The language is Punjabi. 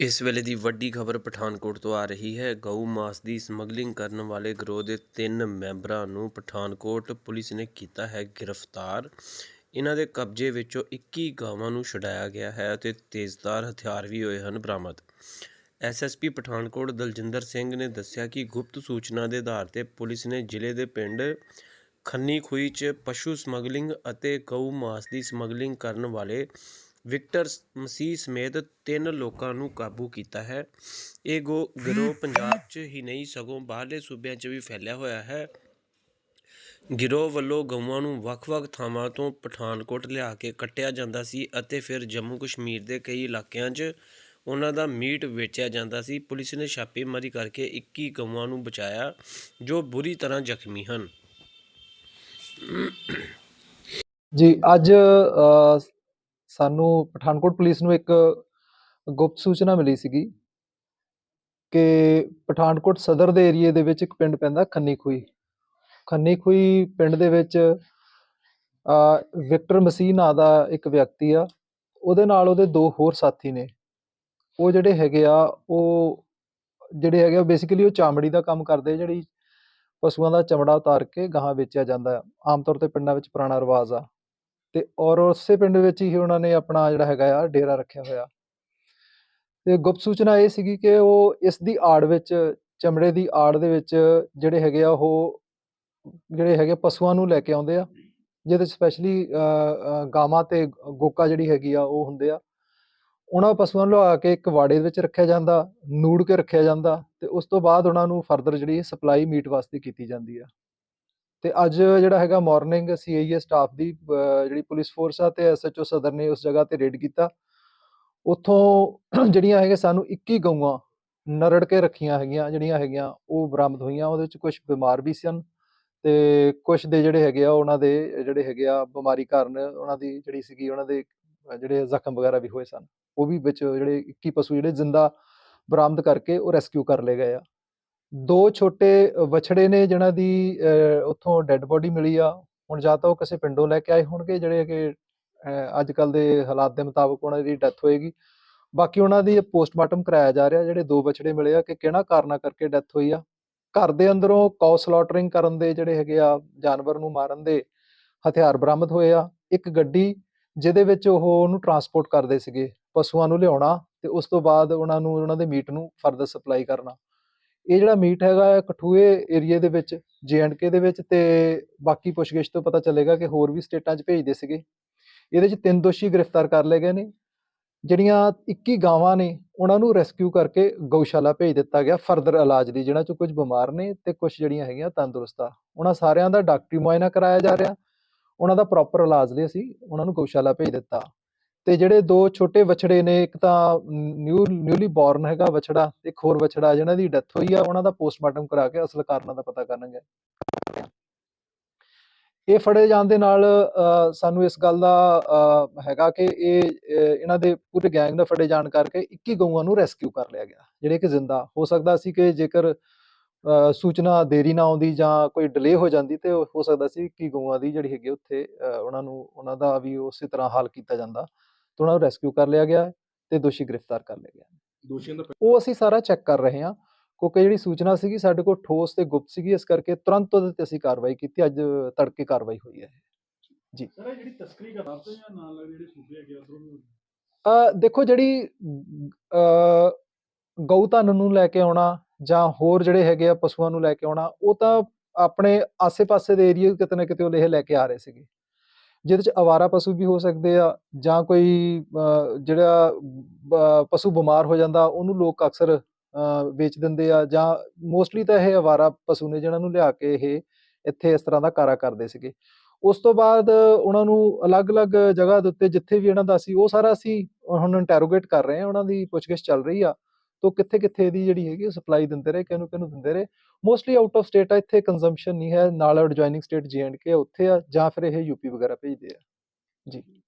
ਇਸ ਵੇਲੇ ਦੀ ਵੱਡੀ ਖਬਰ ਪਠਾਨਕੋਟ ਤੋਂ ਆ ਰਹੀ ਹੈ। ਗਊ ਮਾਸ ਦੀ ਸਮਗਲਿੰਗ ਕਰਨ ਵਾਲੇ ਗਰੋਹ ਦੇ ਤਿੰਨ ਮੈਂਬਰਾਂ ਨੂੰ ਪਠਾਨਕੋਟ ਪੁਲਿਸ ਨੇ ਕੀਤਾ ਹੈ ਗ੍ਰਿਫਤਾਰ। ਇਹਨਾਂ ਦੇ ਕਬਜ਼ੇ ਵਿੱਚੋਂ 21 ਗਾਵਾਂ ਨੂੰ ਛੁਡਾਇਆ ਗਿਆ ਹੈ ਅਤੇ ਤੇਜ਼ਧਾਰ ਹਥਿਆਰ ਵੀ ਹੋਏ ਹਨ ਬਰਾਮਦ। ਐਸਐਸਪੀ ਪਠਾਨਕੋਟ ਦਲਜਿੰਦਰ ਸਿੰਘ ਨੇ ਦੱਸਿਆ ਕਿ ਗੁਪਤ ਸੂਚਨਾ ਦੇ ਆਧਾਰ ਤੇ ਪੁਲਿਸ ਨੇ ਜ਼ਿਲ੍ਹੇ ਦੇ ਪਿੰਡ ਖੰਨੀ ਖੂਈ 'ਚ ਪਸ਼ੂ ਸਮਗਲਿੰਗ ਅਤੇ ਗਊ ਮਾਸ ਦੀ ਸਮਗਲਿੰਗ ਕਰਨ ਵਾਲੇ ਵਿਕਟਰ ਮਸੀਹ ਸਮੇਤ ਤਿੰਨ ਲੋਕਾਂ ਨੂੰ ਕਾਬੂ ਕੀਤਾ ਹੈ। ਇਹ ਗੋ, ਗਿਰੋਹ ਪੰਜਾਬ 'ਚ ਹੀ ਨਹੀਂ, ਸਗੋਂ ਬਾਹਰਲੇ ਸੂਬਿਆਂ 'ਚ ਵੀ ਫੈਲਿਆ ਹੋਇਆ ਹੈ। ਗਿਰੋਹ ਵੱਲੋਂ ਗਊਆਂ ਨੂੰ ਵੱਖ-ਵੱਖ ਥਾਵਾਂ ਤੋਂ ਪਠਾਨਕੋਟ ਲਿਆ ਕੇ ਕੱਟਿਆ ਜਾਂਦਾ ਸੀ ਅਤੇ ਫਿਰ ਜੰਮੂ ਕਸ਼ਮੀਰ ਦੇ ਕਈ ਇਲਾਕਿਆਂ 'ਚ ਉਹਨਾਂ ਦਾ ਮੀਟ ਵੇਚਿਆ ਜਾਂਦਾ ਸੀ। ਪੁਲਿਸ ਨੇ ਛਾਪੇਮਾਰੀ ਕਰਕੇ 21 ਗਊਆਂ ਨੂੰ ਬਚਾਇਆ, ਜੋ ਬੁਰੀ ਤਰ੍ਹਾਂ ਜ਼ਖਮੀ ਹਨ। ਜੀ, ਅੱਜ ਸਾਨੂੰ ਪਠਾਨਕੋਟ ਪੁਲਿਸ ਨੂੰ ਇੱਕ ਗੁਪਤ ਸੂਚਨਾ ਮਿਲੀ ਸੀਗੀ ਕਿ ਪਠਾਨਕੋਟ ਸਦਰ ਦੇ ਏਰੀਏ ਦੇ ਵਿੱਚ ਇੱਕ ਪਿੰਡ ਪੈਂਦਾ ਖੰਨੀ ਖੂਈ ਖੰਨੀ ਖੂਈ ਪਿੰਡ ਦੇ ਵਿੱਚ ਵਿਕਟਰ ਮਸੀਹ ਨਾਂ ਦਾ ਇੱਕ ਵਿਅਕਤੀ ਆ। ਉਹਦੇ ਨਾਲ ਉਹਦੇ ਦੋ ਹੋਰ ਸਾਥੀ ਨੇ। ਉਹ ਜਿਹੜੇ ਹੈਗੇ ਆ, ਉਹ ਜਿਹੜੇ ਹੈਗੇ ਆ ਬੇਸਿਕਲੀ ਉਹ ਚਾਮੜੀ ਦਾ ਕੰਮ ਕਰਦੇ ਜਿਹੜੀ ਪਸ਼ੂਆਂ ਦਾ ਚਮੜਾ ਉਤਾਰ ਕੇ ਗਾਹਾਂ ਵੇਚਿਆ ਜਾਂਦਾ। ਆਮ ਤੌਰ ਤੇ ਪਿੰਡਾਂ ਵਿੱਚ ਪੁਰਾਣਾ ਰਿਵਾਜ ਆ। ਤੇ ਔਰ ਉਸੇ ਪਿੰਡ ਵਿੱਚ ਹੀ ਉਹਨਾਂ ਨੇ ਆਪਣਾ ਜਿਹੜਾ ਹੈਗਾ ਆ, ਡੇਰਾ ਰੱਖਿਆ ਹੋਇਆ। ਤੇ ਗੁਪਤ ਸੂਚਨਾ ਇਹ ਸੀਗੀ ਕਿ ਉਹ ਇਸ ਦੀ ਆੜ ਵਿੱਚ, ਚਮੜੇ ਦੀ ਆੜ ਦੇ ਵਿੱਚ ਜਿਹੜੇ ਹੈਗੇ ਆ, ਉਹ ਜਿਹੜੇ ਹੈਗੇ ਪਸ਼ੂਆਂ ਨੂੰ ਲੈ ਕੇ ਆਉਂਦੇ ਆ। ਜਿਹਦੇ ਸਪੈਸ਼ਲੀ ਗਾਵਾਂ ਤੇ ਗੋਕਾ ਜਿਹੜੀ ਹੈਗੀ ਆ, ਉਹ ਹੁੰਦੇ ਆ। ਉਹਨਾਂ ਪਸ਼ੂਆਂ ਨੂੰ ਲਵਾ ਕੇ ਇੱਕ ਵਾੜੇ ਦੇ ਵਿੱਚ ਰੱਖਿਆ ਜਾਂਦਾ, ਨੂੜ ਕੇ ਰੱਖਿਆ ਜਾਂਦਾ ਤੇ ਉਸ ਤੋਂ ਬਾਅਦ ਉਹਨਾਂ ਨੂੰ ਫਰਦਰ ਜਿਹੜੀ ਸਪਲਾਈ ਮੀਟ ਵਾਸਤੇ ਕੀਤੀ ਜਾਂਦੀ ਆ। ਤੇ ਅੱਜ ਜਿਹੜਾ ਹੈਗਾ ਮਾਰਨਿੰਗ ਸੀਆਈਏ ਸਟਾਫ ਦੀ ਜਿਹੜੀ ਪੁਲਿਸ ਫੋਰਸ ਆ ਤੇ ਐਸਐਚਓ ਸਦਰ ਨੇ ਉਸ ਜਗ੍ਹਾ ਤੇ ਰੇਡ ਕੀਤਾ। ਉੱਥੋਂ ਜਿਹੜੀਆਂ ਹੈਗੇ ਸਾਨੂੰ 21 ਗਊਆਂ ਨਰੜ ਕੇ ਰੱਖੀਆਂ ਹੈਗੀਆਂ, ਜਿਹੜੀਆਂ ਹੈਗੀਆਂ ਉਹ ਬਰਾਮਦ ਹੋਈਆਂ। ਉਹਦੇ ਵਿੱਚ ਕੁਝ ਬਿਮਾਰ ਵੀ ਸਨ ਤੇ ਕੁਝ ਦੇ ਜਿਹੜੇ ਹੈਗੇ ਆ, ਉਹਨਾਂ ਦੇ ਜਿਹੜੇ ਹੈਗੇ ਆ ਬਿਮਾਰੀ ਕਾਰਨ ਉਹਨਾਂ ਦੀ ਜਿਹੜੀ ਸੀਗੀ, ਉਹਨਾਂ ਦੇ ਜਿਹੜੇ ਜ਼ਖਮ ਵਗੈਰਾ ਵੀ ਹੋਏ ਸਨ। ਉਹ ਵੀ ਵਿੱਚ ਜਿਹੜੇ 21 ਪਸ਼ੂ ਜਿਹੜੇ ਜ਼ਿੰਦਾ ਬਰਾਮਦ ਕਰਕੇ ਉਹ ਰੈਸਕਿਊ ਕਰ ਲਏ ਗਏ ਆ। ਦੋ ਛੋਟੇ ਵਛੜੇ ਨੇ ਜਿਨ੍ਹਾਂ ਦੀ ਉੱਥੋਂ ਡੈੱਡ ਬੋਡੀ ਮਿਲੀ ਆ। ਹੁਣ ਜਾਂ ਤਾਂ ਉਹ ਕਿਸੇ ਪਿੰਡੋਂ ਲੈ ਕੇ ਆਏ ਹੋਣਗੇ ਜਿਹੜੇ ਕਿ ਅੱਜ ਕੱਲ ਦੇ ਹਾਲਾਤ ਦੇ ਮੁਤਾਬਕ ਉਹਨਾਂ ਦੀ ਡੈਥ ਹੋਏਗੀ। ਬਾਕੀ ਉਹਨਾਂ ਦੀ ਪੋਸਟਮਾਰਟਮ ਕਰਾਇਆ ਜਾ ਰਿਹਾ, ਜਿਹੜੇ ਦੋ ਵਛੜੇ ਮਿਲੇ ਆ, ਕਿ ਕਿਹੜਾ ਕਾਰਨਾ ਕਰਕੇ ਡੈਥ ਹੋਈ ਆ। ਘਰ ਦੇ ਅੰਦਰੋਂ ਕਾਉ ਸਲੌਟਰਿੰਗ ਕਰਨ ਦੇ ਜਿਹੜੇ ਹੈਗੇ ਆ, ਜਾਨਵਰ ਨੂੰ ਮਾਰਨ ਦੇ ਹਥਿਆਰ ਬਰਾਮਦ ਹੋਏ ਆ। ਇੱਕ ਗੱਡੀ ਜਿਹਦੇ ਵਿੱਚ ਉਹ ਉਹਨੂੰ ਟਰਾਂਸਪੋਰਟ ਕਰਦੇ ਸੀਗੇ, ਪਸ਼ੂਆਂ ਨੂੰ ਲਿਆਉਣਾ ਤੇ ਉਸ ਤੋਂ ਬਾਅਦ ਉਹਨਾਂ ਨੂੰ, ਉਹਨਾਂ ਦੇ ਮੀਟ ਨੂੰ ਫਰਦਰ ਸਪਲਾਈ ਕਰਨਾ। ਇਹ ਜਿਹੜਾ ਮੀਟ ਹੈਗਾ ਕਠੂਏ ਏਰੀਏ ਦੇ ਵਿੱਚ ਕੇ ਦੇ ਵਿੱਚ ਤੇ ਬਾਕੀ ਪੁੱਛਗਿੱਛ ਤੋਂ ਪਤਾ ਚੱਲੇਗਾ ਕਿ ਹੋਰ ਵੀ ਸਟੇਟਾਂ 'ਚ ਭੇਜਦੇ ਸੀਗੇ। ਇਹਦੇ 'ਚ ਤਿੰਨ ਦੋਸ਼ੀ ਗ੍ਰਿਫਤਾਰ ਕਰ ਲਏ ਗਏ ਨੇ, ਜਿਹੜੀਆਂ 21 ਗਾਵਾਂ ਨੇ, ਉਹਨਾਂ ਨੂੰ ਰੈਸਕਿਊ ਕਰਕੇ ਗਊਸ਼ਾਲਾ ਭੇਜ ਦਿੱਤਾ ਗਿਆ ਫਰਦਰ ਇਲਾਜ ਲਈ, ਜਿਹਨਾਂ 'ਚ ਕੁਝ ਬਿਮਾਰ ਨੇ ਤੇ ਕੁਝ ਜਿਹੜੀਆਂ ਹੈਗੀਆਂ ਤੰਦਰੁਸਤ ਆ। ਉਹਨਾਂ ਸਾਰਿਆਂ ਦਾ ਡਾਕਟਰੀ ਮੁਆਇਨਾ ਕਰਾਇਆ ਜਾ ਰਿਹਾ, ਉਹਨਾਂ ਦਾ ਪ੍ਰੋਪਰ ਇਲਾਜ ਲਈ ਅਸੀਂ ਉਹਨਾਂ ਨੂੰ ਗਊਸ਼ਾਲਾ ਭੇਜ ਦਿੱਤਾ। ਤੇ ਜਿਹੜੇ ਦੋ ਛੋਟੇ ਵਛੜੇ ਨੇ, ਇੱਕ ਤਾਂ ਨਿਊ, ਨਿਊਲੀ ਬੋਰਨ ਹੈਗਾ ਵਛੜਾ, ਇੱਕ ਹੋਰ ਵਛੜਾ ਜਿਹਨਾਂ ਦੀ ਡੈਥ ਹੋਈ ਆ, ਉਹਨਾਂ ਦਾ ਪੋਸਟਮਾਰਟਮ ਕਰਾ ਕੇ ਅਸਲ ਕਾਰਨਾਂ ਦਾ ਪਤਾ ਕਰਨਗੇ। ਇਹ ਫੜੇ ਜਾਣ ਦੇ ਨਾਲ ਸਾਨੂੰ ਇਸ ਗੱਲ ਦਾ ਹੈਗਾ ਕਿ ਇਹ ਇਹਨਾਂ ਦੇ ਪੂਰੇ ਗੈਂਗ ਦਾ ਫੜੇ ਜਾਣ ਕਰਕੇ 21 ਗਊਆਂ ਨੂੰ ਰੈਸਕਿਊ ਕਰ ਲਿਆ ਗਿਆ, ਜਿਹੜੇ ਕਿ ਜ਼ਿੰਦਾ। ਹੋ ਸਕਦਾ ਸੀ ਕਿ ਜੇਕਰ ਸੂਚਨਾ ਦੇਰੀ ਨਾ ਆਉਂਦੀ ਜਾਂ ਕੋਈ ਡਿਲੇ ਹੋ ਜਾਂਦੀ ਤੇ ਹੋ ਸਕਦਾ ਸੀ ਕਿ ਗਊਆਂ ਦੀ ਜਿਹੜੀ ਹੈਗੀ ਉੱਥੇ ਉਹਨਾਂ ਨੂੰ, ਉਹਨਾਂ ਦਾ ਵੀ ਉਸੇ ਤਰ੍ਹਾਂ ਹਾਲ ਕੀਤਾ ਜਾਂਦਾ। ਤੇ ਉਹਨਾਂ ਨੂੰ ਰੈਸਕਿਊ ਕਰ ਲਿਆ ਗਿਆ ਤੇ ਦੋਸ਼ੀ ਗ੍ਰਿਫਤਾਰ ਕਰ ਗਏ। ਹਨ। ਦੋਸ਼ੀਆਂ ਦਾ ਉਹ ਅਸੀਂ ਸਾਰਾ ਚੈੱਕ ਕਰ ਰਹੇ ਹਾਂ। ਕਿਉਂਕਿ ਜਿਹੜੀ ਸੂਚਨਾ ਸੀਗੀ ਸਾਡੇ ਕੋਲ ਠੋਸ ਤੇ ਗੁਪਤ ਸੀਗੀ ਇਸ ਕਰਕੇ ਤੁਰੰਤ ਉਹਦੇ ਤੇ ਅਸੀਂ ਕਾਰਵਾਈ ਕੀਤੀ। ਅੱਜ ਤੜਕੇ ਕਾਰਵਾਈ ਹੋਈ ਹੈ। ਸਰ ਇਹ ਜਿਹੜੀ ਤਸਕਰੀ ਕਰਦੇ ਜਾਂ ਨਾਲ ਲੱਗਦੇ ਜਿਹੜੇ ਸੂਬੇ ਹੈਗੇ ਉਧਰੋਂ ਅ ਦੇਖੋ ਜਿਹੜੀ ਅ ਗਊ ਧਨ ਨੂੰ ਲੈ ਕੇ ਆਉਣਾ ਜਾਂ ਹੋਰ ਜਿਹੜੇ ਹੈਗੇ ਆ ਪਸ਼ੂਆਂ ਨੂੰ ਲੈ ਕੇ ਆਉਣਾ ਉਹ ਤਾਂ ਆਪਣੇ ਆਸੇ-ਪਾਸੇ ਦੇ ਏਰੀਆ ਕਿਤੇ ਨਾ ਕਿਤੇ ਉਹ ਲੈ ਕੇ ਆ ਰਹੇ ਸੀਗੇ। ਜਿਹਦੇ ਚ ਅਵਾਰਾ ਪਸ਼ੂ ਵੀ ਹੋ ਸਕਦੇ ਆ ਜਾਂ ਕੋਈ ਜਿਹੜਾ ਪਸ਼ੂ ਬਿਮਾਰ ਹੋ ਜਾਂਦਾ, ਉਹਨੂੰ ਲੋਕ ਅਕਸਰ ਵੇਚ ਦਿੰਦੇ ਆ ਜਾਂ ਮੋਸਟਲੀ ਤਾਂ ਇਹ ਅਵਾਰਾ ਪਸ਼ੂ ਨੇ ਜਿਹਨਾਂ ਨੂੰ ਲਿਆ ਕੇ ਇਹ ਇੱਥੇ ਇਸ ਤਰ੍ਹਾਂ ਦਾ ਕਾਰਾ ਕਰਦੇ ਸੀਗੇ। ਉਸ ਤੋਂ ਬਾਅਦ ਉਹਨਾਂ ਨੂੰ ਅਲੱਗ-ਅਲੱਗ ਜਗ੍ਹਾ ਦੇ ਉੱਤੇ ਜਿੱਥੇ ਵੀ ਇਹਨਾਂ ਦਾ ਸੀ, ਉਹ ਸਾਰਾ ਅਸੀਂ ਹੁਣ ਇੰਟਰੋਗੇਟ ਕਰ ਰਹੇ ਹਾਂ, ਉਹਨਾਂ ਦੀ ਪੁੱਛਗਿੱਛ ਚੱਲ ਰਹੀ ਆ। ਤੋ ਕਿੱਥੇ ਕਿੱਥੇ ਇਹਦੀ ਜਿਹੜੀ ਹੈਗੀ ਸਪਲਾਈ ਦਿੰਦੇ ਰਹੇ, ਕਿਹਨੂੰ ਕਿਹਨੂੰ ਦਿੰਦੇ ਰਹੇ। ਮੋਸਟਲੀ ਆਊਟ ਆਫ ਸਟੇਟ ਆ, ਇੱਥੇ ਕੰਜ਼ੰਪਸ਼ਨ ਨਹੀਂ ਹੈ, ਨਾਲ ਐਡਜੋਇਨਿੰਗ ਸਟੇਟ ਕੇ ਉੱਥੇ ਆ, ਜਾਂ ਫਿਰ ਇਹ ਯੂਪੀ ਵਗੈਰਾ ਭੇਜਦੇ ਆ। ਜੀ।